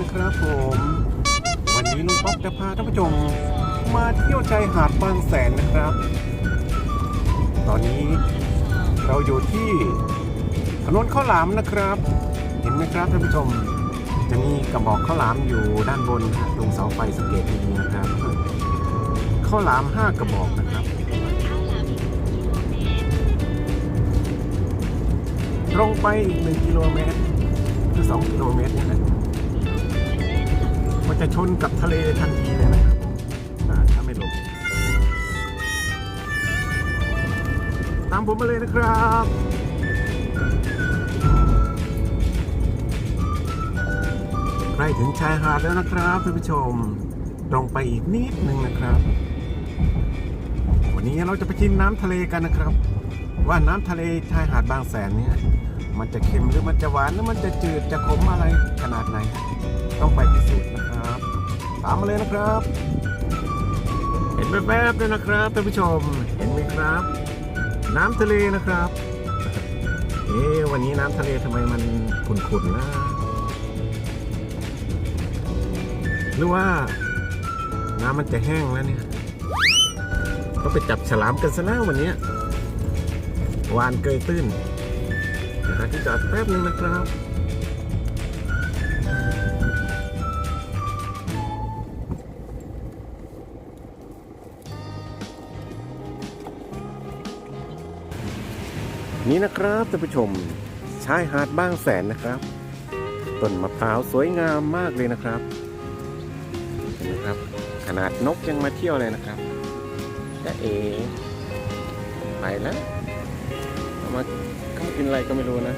นเคยนะครับผม วันนี้ลุงป๊อกจะพาท่านผู้ชมมาเที่ยวชายหาดบางแสนนะครับ ตอนนี้เราอยู่ที่ถนนข้าวหลามนะครับ เห็นไหมครับท่านผู้ชม จะมีกระบอกข้าวหลามอยู่ด้านบนตรงเสาไฟสังเกตดีๆนะครับข้าวหลามห้ากระบอกนะครับตรงไปอีกหนึ่งกิโลเมตรหรือสองกิโลเมตรนี่แหละ มันจะชนกับทะเลทันทีเลยนะครับถ้าไม่หลบตามผมมาเลยนะครับใกล้ถึงชายหาดแล้วนะครับท่านผู้ชมตรงไปอีกนิดนึงนะครับ วันนี้เราจะไปกินน้ำทะเลกันนะครับ ว่าน้ำทะเลชายหาดบางแสนเนี่ยมันจะเค็มหรือมันจะหวานหรือมันจะจืดจะขมอะไรขนาดไหน ต้องไปพิสูจน์นะครับ ตามมาเลยนะครับ เห็นแวบๆด้วยนะครับท่านผู้ชมเห็นไหมครับ น้ำทะเลนะครับเอ๊วันนี้น้ำทะเลทำไมมันขุ่นๆนะหรือว่าน้ำมันจะแห้งแล้วเนี่ยก็ไปจับฉลามกันซะแล้ววันนี้วานเกยตื้นนะฮะที่จอดแป๊บนึงนะครับ นี่นะครับท่านผู้ชมชายหาดบ้างแสนนะครับต้นมะพร้าวสวยงามมากเลยนะครับเห็นไหมครับ ขนาดนกยังมาเที่ยวเลยนะครับจะเอไปแล้วมาเขากินอะไรก็ไม่รู้นะ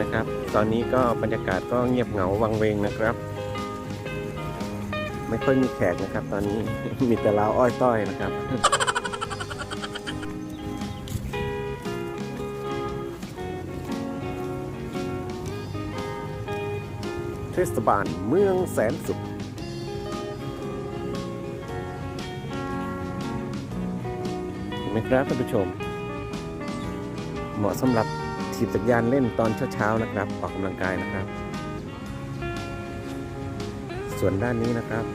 นะครับ ตอนนี้ก็บรรยากาศก็เงียบเหงาวังเวงนะครับ ค่อยมีแขกนะครับ ตอนนี้มีแต่ลาวอ้อยต้อยนะครับเทศบาลเมืองแสนสุขเห็นไหมครับท่านผู้ชม เหมาะสำหรับถีบจักรยานเล่นตอนเช้าๆนะครับ ออกกำลังกายนะครับ ส่วนด้านนี้นะครับ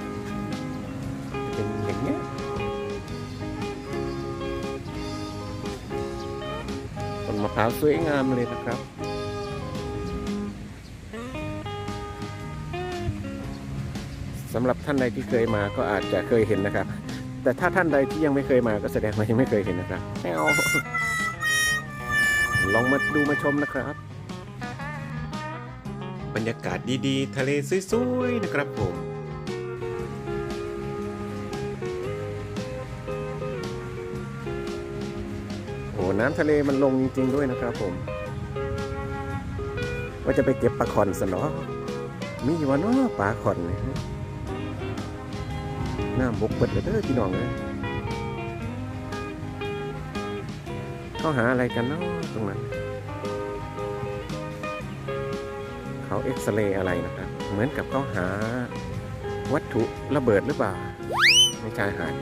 ต้นมะพร้าวสวยงามเลยนะครับสำหรับท่านใดที่เคยมาก็อาจจะเคยเห็นนะครับ แต่ถ้าท่านใดที่ยังไม่เคยมาก็แสดงว่ายังไม่เคยเห็นนะครับไม่เอาลองมาดูมาชมนะครับ บรรยากาศดีๆ ทะเลสวยๆนะครับผม น้ำทะเลมันลงจริง ๆ ด้วยนะครับผม ว่าจะไปเก็บปลาขอนสนอมีวะเนาะปลาขอนเนี่ยน้ำบกเปิดเลยเด้อพี่น้องเลยเขาหาอะไรกันเนาะตรงนั้น เขาเอ็กซเรย์อะไรนะครับ เหมือนกับเขาหาวัตถุระเบิดหรือเปล่าไม่ใช่หาย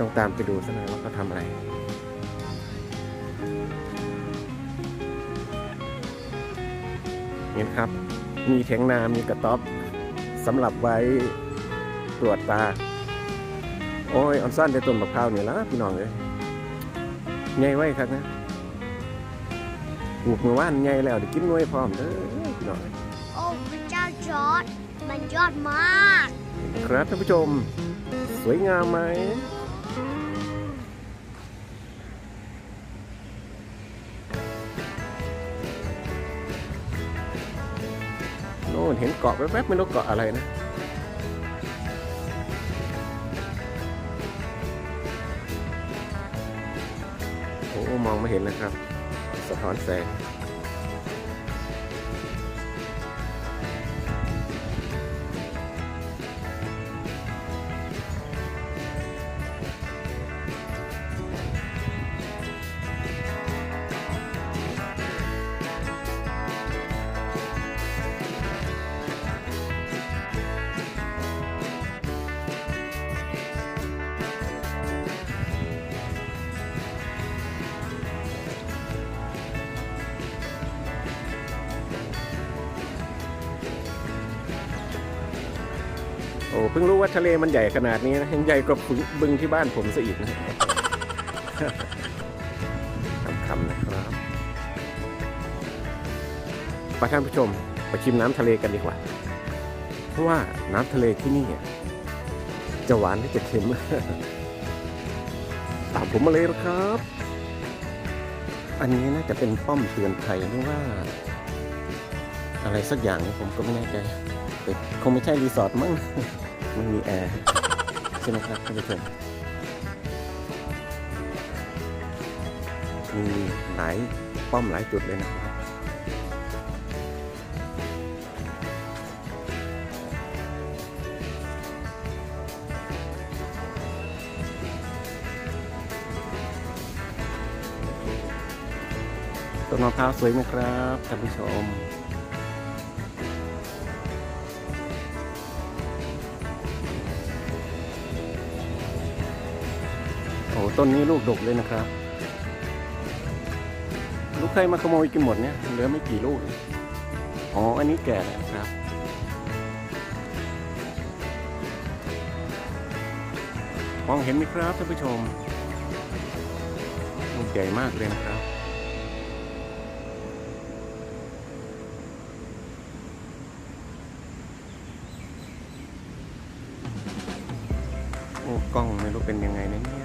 ต้องตามไปดูซะหน่อยว่าเขาทำอะไรเห็นครับ มีเถียงนามีกระต๊อบสำหรับไว้ตรวจตา โอ้ยออนซ่อนได้ต้นมะพร้าวเนี่ยละพี่น้องเลยใหญ่ไว้ครับนะปลูกเมื่อวานใหญ่แล้วได้กินหน่วยพร้อมเด้อพี่น้องเอ้ยโอ้พระเจ้าจอร์ดมันยอดมาก ครับท่านผู้ชม สวยงามไหม น่นเห็นเกาะแวบๆไม่รู้เกาะอะไรนะโอ้มองไม่เห็นนะครับ สะท้อนแสง โอ้เพิ่งรู้ว่าทะเลมันใหญ่ขนาดนี้นะยังใหญ่กว่าบึงที่บ้านผมซะอีกนะคำๆนะครับไปท่านผู้ชมไปชิมน้ำทะเลกันดีกว่า เพราะว่าน้ำทะเลที่นี่เนี่ยจะหวานหรือจะเค็มตามผมมาเลยนะครับ อันนี้น่าจะเป็นป้อมเตือนภัยหรือว่า อะไรสักอย่างผมก็ไม่แน่ใจ คงไม่ใช่รีสอร์ทมั้งมันมีแอร์ใช่ไหมครับท่านผู้ชมมีหลายป้อมหลายจุดเลยนะครับต้นมะพร้าวสวยไหมครับท่านผู้ชม ต้นนี้ลูกดกเลยนะครับ ลูกใครมาขโมยกินหมดเนี่ยเหลือไม่กี่ลูก อ๋อ อันนี้แก่แล้วครับ มองเห็นไหมครับท่านผู้ชม ลูกใหญ่มากเลยนะครับโอ้กล้องไม่รู้เป็นยังไงนะเนี่ย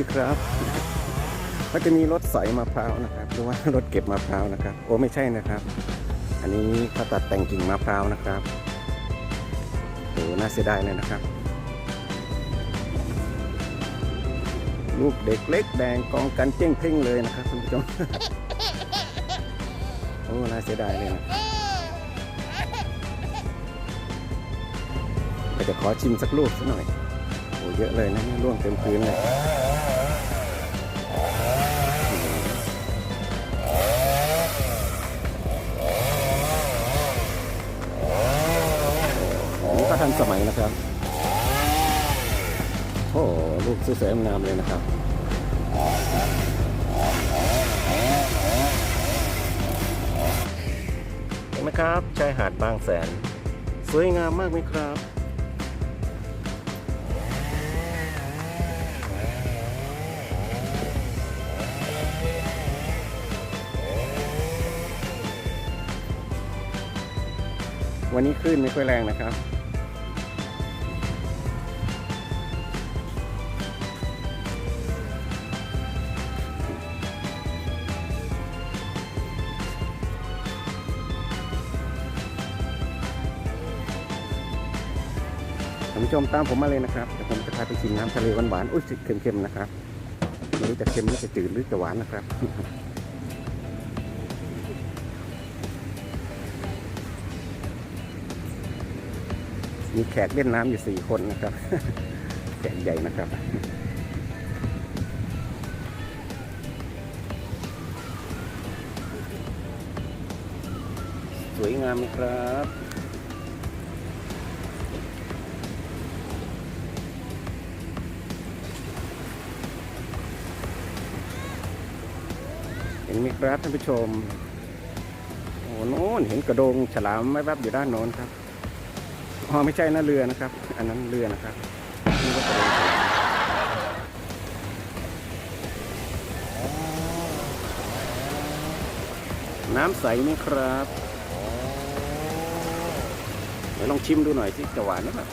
สิครับก็จะมีรถใสมะพร้าวนะครับ หรือว่ารถเก็บมะพร้าวนะครับ โอ้ไม่ใช่นะครับ อันนี้เขาตัดแต่งกิ่งมะพร้าวนะครับโหน่าเสียดายเลยนะครับลูกเด็กเล็กแดงกองกันเจ้งเพ่งเลยนะครับคุณผู้ชมโอ้น่าเสียดายเลยนะก็จะขอชิมสักลูกสักหน่อยโอ้เยอะเลยนะร่วงเต็มพื้นเลย ทันสมัยนะครับโอ้ลูกสวยๆงามเลยนะครับเห็นไหมครับชายหาดบางแสน สวยงามมากไหมครับวันนี้คลื่นไม่ค่อยแรงนะครับ ท่านผู้ชมตามผมมาเลยนะครับเดี๋ยวผมจะพาไปชิมน้ำทะเลหวานๆอุ้ยเค็มๆนะครับไม่รู้จะเค็มหรือจะจืดหรือจะหวานนะครับมีแขกเล่นน้ำอยู่สี่คนนะครับ แขกใหญ่นะครับ สวยงามไหมครับ ห็นไหมครับท่านผู้ชมโอ้โน้นเห็นกระโดงฉลามไม่แวบอยู่ด้านโน้นครับอ๋อไม่ใช่นะเรือนะครับ อันนั้นเรือนะครับนี่ก็กระโดงน้ำใสไหมครับเดี๋ยวลองชิมดูหน่อยที่จะหวานหรือเปล่า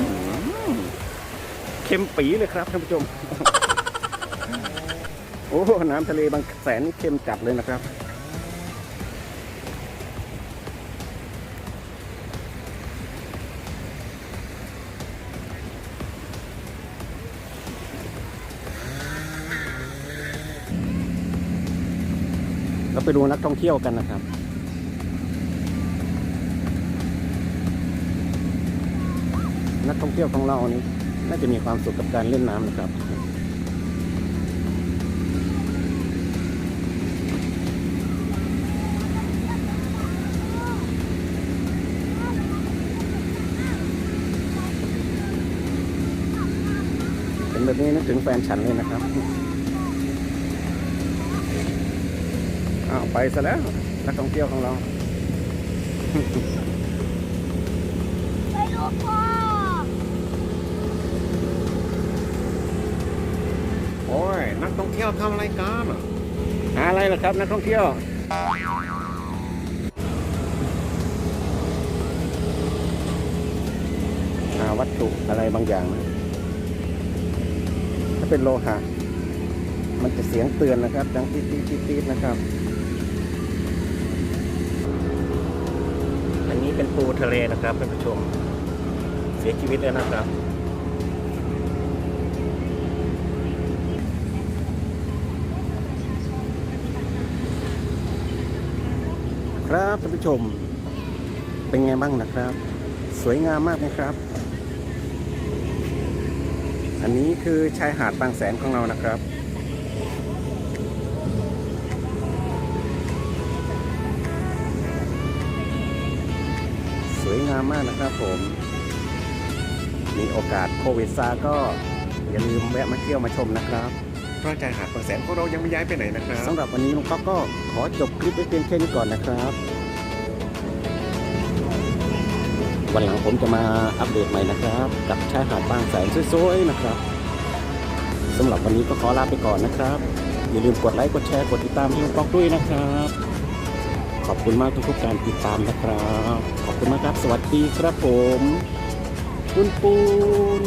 อืมเค็มปีเลยครับท่านผู้ชม โอ้ น้ำทะเลบางแสนนี่เค็มจัดเลยนะครับ เราไปดูนักท่องเที่ยวกันนะครับนักท่องเที่ยวของเรานี่น่าจะมีความสุขกับการเล่นน้ำนะครับ ถึงแฟนฉันเลยนะครับอ้าวไปซะแล้วนักท่องเที่ยวของเราไปลูกพ่อโอ้ยนักท่องเที่ยวทำอะไรกันอะหาอะไรล่ะครับ นักท่องเที่ยวหาวัตถุอะไรบางอย่างนะถ้า เป็นโลหะ มันจะเสียงเตือนนะครับ ดังตีดตีดตีดตีดนะครับ อันนี้เป็นปูทะเลนะครับท่านผู้ชม เสียชีวิตแล้วนะครับครับท่านผู้ชมเป็นไงบ้างนะครับ สวยงามมากไหมครับ อันนี้คือชายหาดบางแสนของเรานะครับ สวยงามมากนะครับผม มีโอกาสโควิดซาก็อย่าลืมแวะมาเที่ยวมาชมนะครับเพราะชายหาดบางแสนของเรายังไม่ย้ายไปไหนนะครับสำหรับวันนี้ลุงก๊อกก็ขอจบคลิปไว้เพียงแค่นี้ก่อนนะครับ วันหลังผมจะมาอัปเดตใหม่นะครับ กับชายหาดบางแสนสวยๆนะครับสำหรับวันนี้ก็ขอลาไปก่อนนะครับ อย่าลืมกดไลค์กดแชร์กดติดตามที่ลุงก๊อกด้วยนะครับ ขอบคุณมากทุกๆการติดตามนะครับ ขอบคุณมากครับ สวัสดีครับผม ปุนปูน